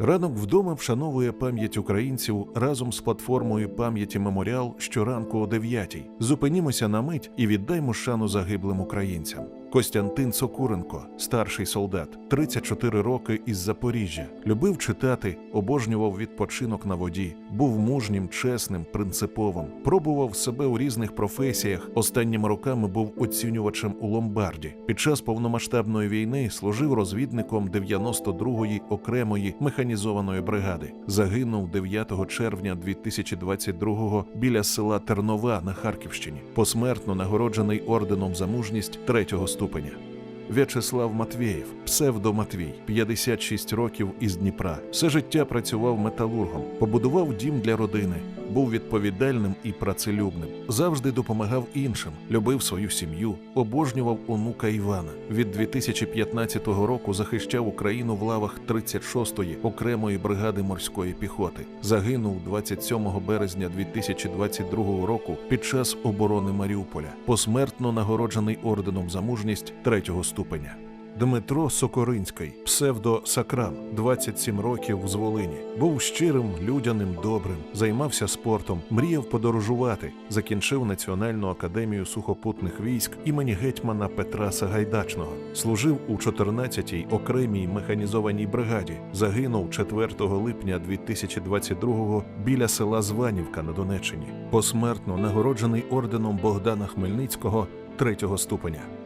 Ранок вдома вшановує пам'ять українців разом з платформою пам'яті Меморіал щоранку о 9 Зупинімося на мить і віддаймо шану загиблим українцям. Костянтин Сокуренко, старший солдат, 34 роки із Запоріжжя, любив читати, обожнював відпочинок на воді, був мужнім, чесним, принциповим, пробував себе у різних професіях. Останніми роками був оцінювачем у ломбарді. Під час повномасштабної війни служив розвідником 92-ї окремої механізованої бригади. Загинув 9 червня 2022-го біля села Тернова на Харківщині. Посмертно нагороджений орденом за мужність третього ступеня. В'ячеслав Матвєєв, псевдо Матвій, 56 років із Дніпра. Все життя працював металургом, побудував дім для родини, був відповідальним і працелюбним, завжди допомагав іншим, любив свою сім'ю, обожнював онука Івана. Від 2015 року захищав Україну в лавах 36-ї окремої бригади морської піхоти. Загинув 27 березня 2022 року під час оборони Маріуполя, посмертно нагороджений орденом за мужність третього ступеня. Дмитро Сокоринський, псевдо Сакрам, 27 років з Волині, був щирим, людяним, добрим, займався спортом, мріяв подорожувати, закінчив Національну академію сухопутних військ імені гетьмана Петра Сагайдачного, служив у 14-й окремій механізованій бригаді, загинув 4 липня 2022-го біля села Званівка на Донеччині, посмертно нагороджений орденом Богдана Хмельницького третього ступеня.